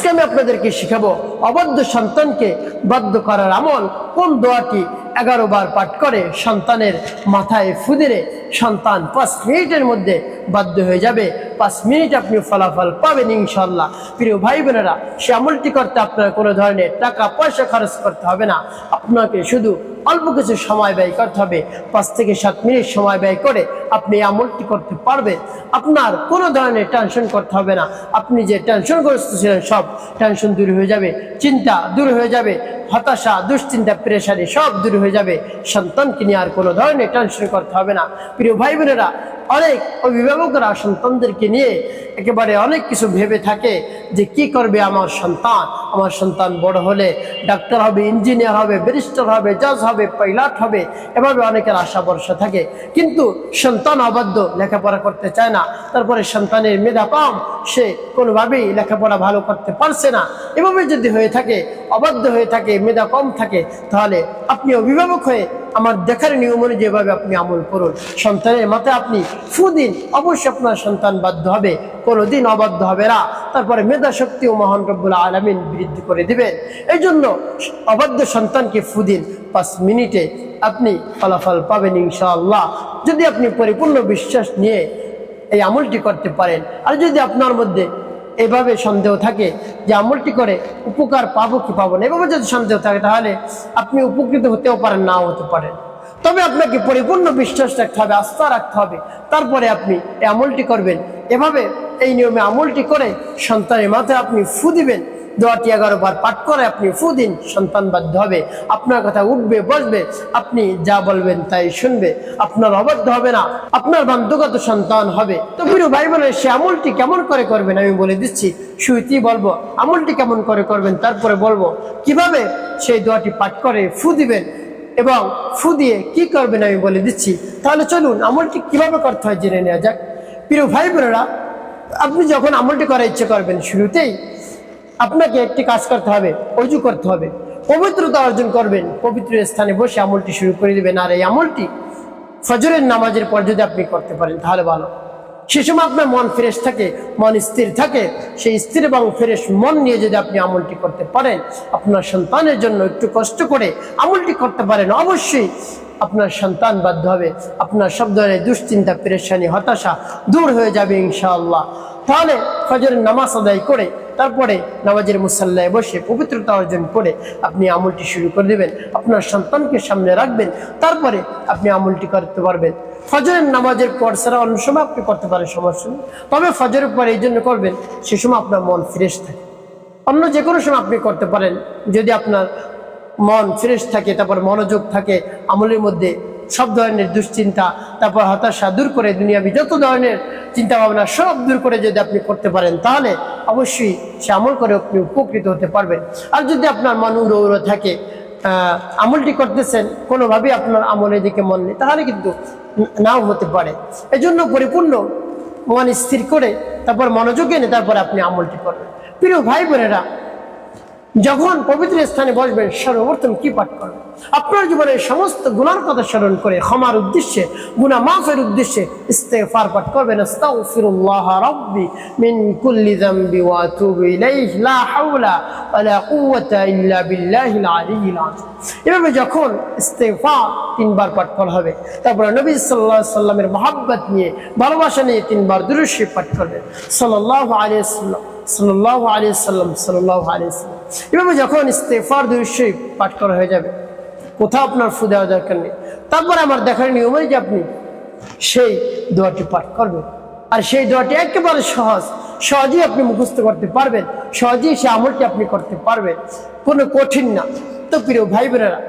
আজকে আমি আপনাদেরকে শিখাবো অবাধ্য সন্তানকে বাধ্য করার আমল। কোন দোয়াটি এগারো বার পাঠ করে সন্তানের মাথায় ফুদিরে সন্তান পাঁচ মিনিটের মধ্যে বাধ্য হয়ে যাবে। পাঁচ মিনিট আপনি ফলাফল পাবেন ইনশাল্লাহ প্রিয় ভাই বোনেরা, সে আমলটি করতে আপনার কোনো ধরনের টাকা, পয়সা খরচ করতে হবে না। আপনাকে শুধু অল্প কিছু সময় ব্যয় করতে হবে। পাঁচ থেকে সাত মিনিট সময় ব্যয় করে আপনি আমলটি করতে পারবেন। আপনার কোনো ধরনের টেনশন করতে হবে না। আপনি যে টেনশনগ্রস্ত ছিলেন সব টেনশন দূর হয়ে যাবে, চিন্তা দূর হয়ে যাবে। হতাশা, দুশ্চিন্তা প্রেশারি সব দূর হয়ে যাবে। সন্তানকে নিয়ে আর কোনো ধরনের টেনশন করতে হবে না। প্রিয় ভাই বোনেরা অনেক অভিভাবকরা সন্তানদেরকে নিয়ে একেবারে অনেক কিছু ভেবে থাকে যে কি করবে আমার সন্তান? আমার সন্তান বড় হলে ডাক্তার হবে, ইঞ্জিনিয়ার হবে, ব্যারিস্টার হবে জজ হবে পাইলট হবে, এভাবে অনেকের আশা ভরসা থাকে। কিন্তু সন্তান অবাধ্য, লেখাপড়া করতে চায় না। তারপরে সন্তানের মেধা কম, সে কোনোভাবেই লেখাপড়া ভালো করতে পারছে না। এভাবে যদি হয়ে থাকে, অবাধ্য হয়ে থাকে মেধা কম থাকে, তাহলে আপনি অভিভাবক হয়ে আমার দেখার নিয়ম যেভাবে আপনি আমল করুন। সন্তানের মাথায় আপনি ফু দিন, অবশ্যই আপনার সন্তান বাধ্য হবে, কোনোদিন অবাধ্য হবে না। তারপরে মেধা শক্তি ও মহান রব্বুল আলমিন বৃদ্ধি করে দিবেন। এই জন্য অবাধ্য সন্তানকে ফুদিন পাঁচ মিনিটে আপনি ফলাফল পাবেন ইনশাআল্লাহ। যদি আপনি পরিপূর্ণ বিশ্বাস নিয়ে এই আমলটি করতে পারেন, আর যদি আপনার মধ্যে এভাবে সন্দেহ থাকে যে আমলটি করে উপকার পাবো কি পাবো না। এভাবে যদি সন্দেহ থাকে, তাহলে আপনি উপকৃত হতেও পারেন, নাও হতে পারেন। তবে আপনাকে পরিপূর্ণ বিশ্বাস রাখতে হবে, আস্থা রাখতে হবে। তারপরে আপনি এই আমলটি করবেন। এভাবে এই নিয়মে আমলটি করে সন্তানের মাথায় আপনি ফু দিবেন। দোয়াটি এগারো বার পাঠ করে আপনি ফু দিন সন্তান বাধ্য হবে। আপনার কথা উঠবে, বসবে, আপনি যা বলবেন তাই শুনবে। আপনার অবাধ্য হবে না, আপনার বান্ধগত সন্তান হবে। তো প্রিয় ভাই বোনের সে আমলটি কেমন করে করবেন আমি বলে দিচ্ছি। শুইতি বলব, আমলটি কেমন করে করবেন তারপরে বলব, কীভাবে সেই দোয়াটি পাঠ করে ফু দিবেন এবং ফু দিয়ে কি করবেন আমি বলে দিচ্ছি। তাহলে চলুন, আমলটি কীভাবে করতে হয় জেনে নেওয়া যাক। প্রিয় ভাই বোনেরা আপনি যখন আমলটি করার ইচ্ছে করবেন শুরুতেই আপনাকে একটি কাজ করতে হবে, অজু করতে হবে। পবিত্রতা অর্জন করবেন, পবিত্র স্থানে বসে আমলটি শুরু করে দেবেন। আর এই আমলটি ফজরের নামাজের পর যদি আপনি করতে পারেন, তাহলে ভালো। সে সময় আপনার মন ফ্রেশ থাকে, মন স্থির থাকে, সেই স্থির এবং ফ্রেশ মন নিয়ে যদি আপনি আমলটি করতে পারেন, আপনার সন্তানের জন্য একটু কষ্ট করে আমলটি করতে পারেন, অবশ্যই আপনার সন্তান বাধ্য হবে। আপনার সব ধরনের দুশ্চিন্তা, পেরেশানি, হতাশা দূর হয়ে যাবে ইনশাআল্লাহ। তাহলে ফজরের নামাজ আদায় করে তারপরে নামাজের মুসাল্লায় বসে পবিত্রতা অর্জন করে আপনি আমলটি শুরু করে দেবেন, আপনার সন্তানকে সামনে রাখবেন, তারপরে আপনি আমলটি করতে পারবেন। ফজরের নামাজের পর ছাড়া অন্য সময় আপনি করতে পারেন সমস্যা তবে ফজরের পর এই জন্য করবেন, সে সময় আপনার মন ফ্রেশ থাকে। অন্য যে কোনো সময় আপনি করতে পারেন, যদি আপনার মন ফ্রেশ থাকে, তারপর মনোযোগ থাকে, আমলের মধ্যে সব ধরনের দুশ্চিন্তা, তারপর হতাশা দূর করে দুনিয়াবি যত ধরনের চিন্তা ভাবনা সব দূর করে যদি আপনি করতে পারেন, তাহলে অবশ্যই সে আমল করে আপনি উপকৃত হতে পারবেন। আর যদি আপনার মন উড়ো উড়ো থাকে আমলটি করতেছেন, কোনোভাবেই আপনার আমলের দিকে মন নেই, তাহলে কিন্তু নাও হতে পারে। এজন্য পরিপূর্ণ মন স্থির করে, তারপর মনোযোগ এনে তারপর আপনি আমলটি করবেন। প্রিয় ভাই বোনেরা যখন পবিত্র স্থানে বসবেন, সর্বপ্রথম কি পাঠ করবেন? আপনার জীবনের সমস্ত গুনার কথা স্মরণ করে, ক্ষমার উদ্দেশ্যে গুনা মাফের উদ্দেশ্যে ইস্তেফার পাঠ করবেন। আস্তাগফিরুল্লাহ রাব্বি মিন কুল্লি যামবি ওয়া ইলাইহি, লা হাওলা ওয়ালা কুওয়াতা ইল্লা বিল্লাহিল আলিয়্যিল আযীম। এভাবে যখন ইস্তেগফার তিনবার পাঠ করা হবে, তারপর নবী সাল্লাল্লাহু আলাইহি সাল্লামের মহব্বত নিয়ে, ভালোবাসা নিয়ে তিনবার দুরূদ পাঠ করবেন। সাল্লাল্লাহু আলাইহি ওয়াসাল্লাম সাল্লাল্লাহু আলাইহি সাল্লাম, সাল্লাল্লাহু আলাইহি সাল্লাম। এভাবে যখন ইস্তেফার দুই পাঠ করা হয়ে যাবে, কোথাও আপনার ফু দেওয়া দরকার নেই। তারপরে আমার দেখার নিয়মই যে আপনি সেই দোয়াটি পাঠ করবেন। আর সেই দোয়াটি একেবারে সহজ, সহজেই আপনি মুখস্থ করতে পারবেন, সহজেই সে আমলটি আপনি করতে পারবেন। কোনো কঠিন না। তো প্রিয় ভাই বোনেরা,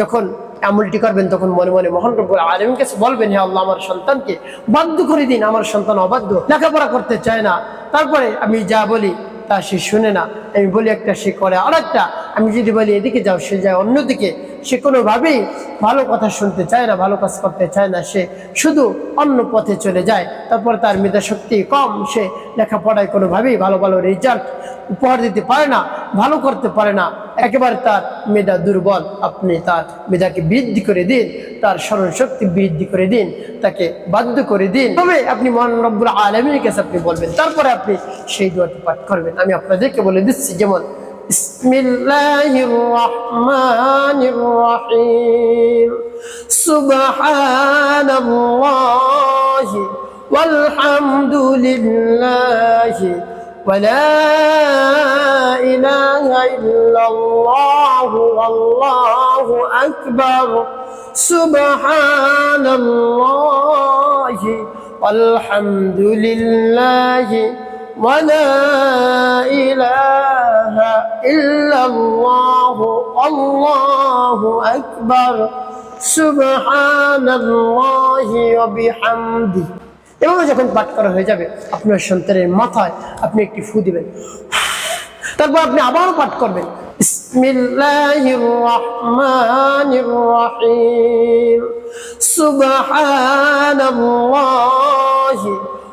যখন আমলটি করবেন, তখন মনে মনে মোহন রব্বুল আলমীর কাছে বলবেন হ্যাঁ আল্লাহ, আমার সন্তানকে বাধ্য করে দিন। আমার সন্তান অবাধ্য, লেখাপড়া করতে চায় না। তারপরে আমি যা বলি তা সে শুনে না। আমি বলি, একটা সে করে। আর একটা আমি যদি বলি, এদিকে যাও, সে যায় অন্যদিকে। সে কোনোভাবেই ভালো কথা শুনতে চায় না, ভালো কাজ করতে চায় না। সে শুধু অন্য পথে চলে যায়। তারপর তার মেধা শক্তি কম। সে লেখাপড়ায় কোনোভাবেই ভালো ভালো রেজাল্ট উপহার দিতে পারে না, ভালো করতে পারে না। একেবারে তার মেধা দুর্বল। আপনি তার মেধাকে বৃদ্ধি করে দিন, তার স্মরণ শক্তি বৃদ্ধি করে দিন, তাকে বাধ্য করে দিন। তবে আপনি মহান রব্বুল আলমীর কাছে আপনি বলবেন। তারপরে আপনি সেই দোয়াটি পাঠ করবেন আমি আপনাদেরকে বলে দিচ্ছি যেমন বিসমিল্লাহির রহমানির রহিম সুবহানাল্লাহি والحمد لله ولا إله إلا الله والله أكبر سبحان الله والحمد لله ولا إله إلا الله الله أكبر سبحان الله وبحمده এভাবে যখন পাঠ করা হয়ে যাবে আপনার সন্তানের মাথায় আপনি একটি ফু দিবেন তারপর আপনি আবারও পাঠ করবেন বিসমিল্লাহির রহমানির রহিম সুবহানাল্লাহি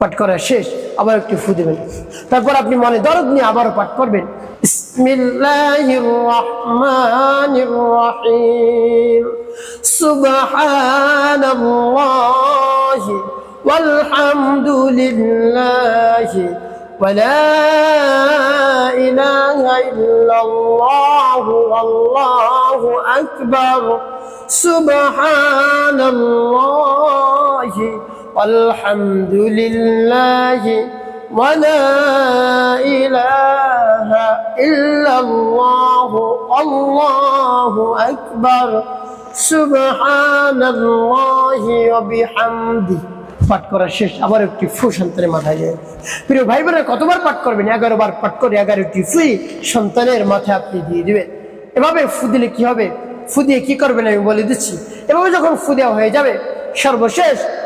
পাঠ করা শেষ আবার একটু ফু দেবেন তারপর আপনি মনে দরদ নিয়ে আবারও পাঠ করবেন বিসমিল্লাহির রহমানির রহিম সুবহানাল্লাহি walhamdulillahi ولا إله إلا الله والله أكبر سبحان الله والحمد لله ولا إله إلا الله الله أكبر سبحان الله وبحمده পাঠ করা শেষ আবার একটি ফু সন্তানের মাথায় যায় প্রিয় ভাই বোনেরা কতবার পাঠ করবেন এগারো বার পাঠ করে এগারোটি ফুই সন্তানের মাথায় আপনি দিয়ে দিবেন এভাবে ফু দিলে কি হবে ফু দিয়ে কি করবেন আমি বলে দিচ্ছি এভাবে যখন ফু দেওয়া হয়ে যাবে সর্বশেষ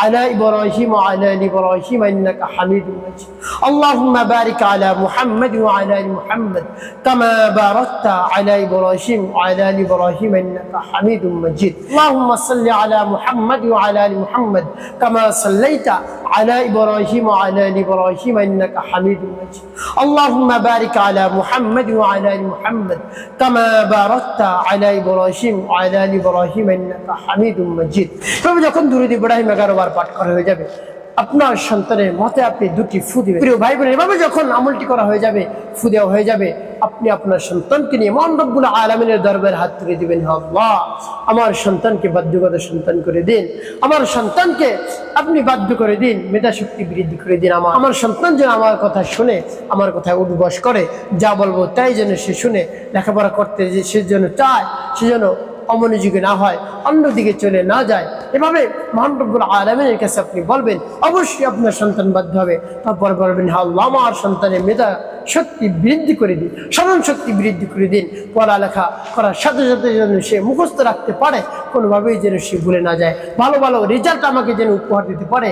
على إبراهيم وعلى آل إبراهيم إنك حميد مجيد. اللهم بارك على محمد وعلى آل محمد كما باركت على إبراهيم وعلى آل إبراهيم إنك حميد مجيد. اللهم صل على محمد وعلى آل محمد كما صليت على إبراهيم وعلى آل إبراهيم إنك حميد مجيد. اللهم بارك على محمد وعلى آل محمد كما باركت على إبراهيم وعلى آل إبراهيم إنك حميد مجيد. فبدأ كنت درود إبراهيم أكبر বার পাঠ করা হয়ে যাবে। আপনার সন্তানের মতে আপনি দুটি ফু দিবেন। প্রিয় ভাই বোন এভাবে যখন আমলটি করা হয়ে যাবে, ফু দেওয়া হয়ে যাবে, আপনি আপনার সন্তানকে নিয়ে মহান রব্বুল আলমিনের দরবারে হাত তুলে দিবেন। আল্লাহ, আমার সন্তানকে বাধ্যগত সন্তান করে দিন। আমার সন্তানকে আপনি বাধ্য করে দিন মেধা শক্তি বৃদ্ধি করে দিন আমার। আমার সন্তান যেন আমার কথা শুনে, আমার কথায় উদ্বাস করে, যা বলব তাই যেন সে শুনে, লেখাপড়া করতে যে সে যেন চায়, সে যেন অমনোযোগী না হয়। অন্যদিকে চলে না যায়। এভাবে মহানরব্বুল আলমিনের কাছে আপনি বলবেন, অবশ্যই আপনার সন্তান বাধ্য হবে। তারপর বলবেন হ্যাঁ আল্লাহ, আমার সন্তানের মেধা শক্তি বৃদ্ধি করে দিন, স্মরণ শক্তি বৃদ্ধি করে দিন। পড়ালেখা করার সাথে সাথে যেন সে মুখস্থ রাখতে পারে, কোনোভাবেই যেন সে ভুলে না যায়। ভালো ভালো রেজাল্ট আমাকে যেন উপহার দিতে পারে।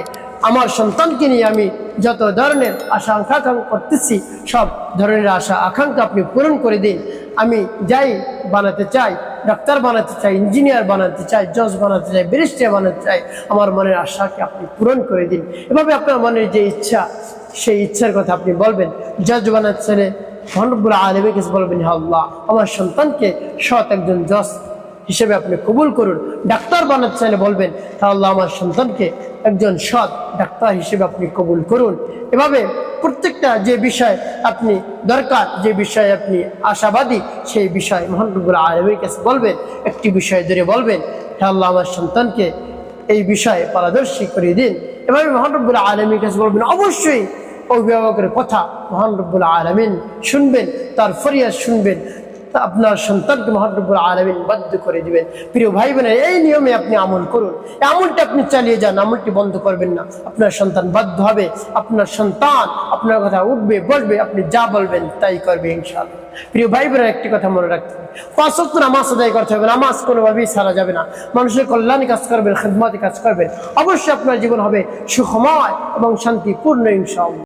আমার সন্তানকে নিয়ে আমি যত ধরনের আশা, আকাঙ্ক্ষা করতেছি, সব ধরনের আশা, আকাঙ্ক্ষা আপনি পূরণ করে দিন। আমি যাই, বানাতে চাই ডাক্তার বানাতে চাই, ইঞ্জিনিয়ার বানাতে চাই, জজ বানাতে চাই, ব্যারিস্টার বানাতে চাই, আমার মনের আশাকে আপনি পূরণ করে দিন। এভাবে আপনার মনের যে ইচ্ছা, সেই ইচ্ছার কথা আপনি বলবেন। জজ বানাতে চাইলে মহানবুল আলমী কাছে বলবেন আল্লাহ, আমার সন্তানকে সৎ একজন জজ হিসেবে আপনি কবুল করুন। ডাক্তার বানাতে চাইলে বলবেন তাহলে আমার সন্তানকে একজন সৎ ডাক্তার হিসেবে আপনি কবুল করুন। এভাবে প্রত্যেকটা যে বিষয় আপনি দরকার, যে বিষয়ে আপনি আশাবাদী, সেই বিষয় মহানবুল আলমীর কাছে বলবেন, একটি বিষয় ধরে বলবেন হ্যাঁ আমার সন্তানকে এই বিষয়ে পারদর্শী করে দিন। এভাবে মহানবুল আলমীর কাছে বলবেন, অবশ্যই অভিভাবকের কথা মহান রব্বুল আলমিন শুনবেন, তার ফরিয়াদ শুনবেন। তা আপনার সন্তানকে মহানবুল আলমিন বাধ্য করে দিবেন। প্রিয় ভাই বোনের এই নিয়মে আপনি আমল করুন। আমলটা আপনি চালিয়ে যান, আমলটি বন্ধ করবেন না। আপনার সন্তান বাধ্য হবে, আপনার সন্তান আপনার কথা উঠবে, বসবে, আপনি যা বলবেন তাই করবে ইনশাআল্লাহ। প্রিয় ভাই বোনের একটি কথা মনে রাখতে পাঁচ নামাজ আদায় করতে হবে, নামাজ কোনোভাবেই সারা যাবে না। মানুষের কল্যাণে কাজ করবেন, খেদমাতে কাজ করবেন। অবশ্যই আপনার জীবন হবে সুখময় এবং শান্তিপূর্ণ ইনশাআল্লাহ।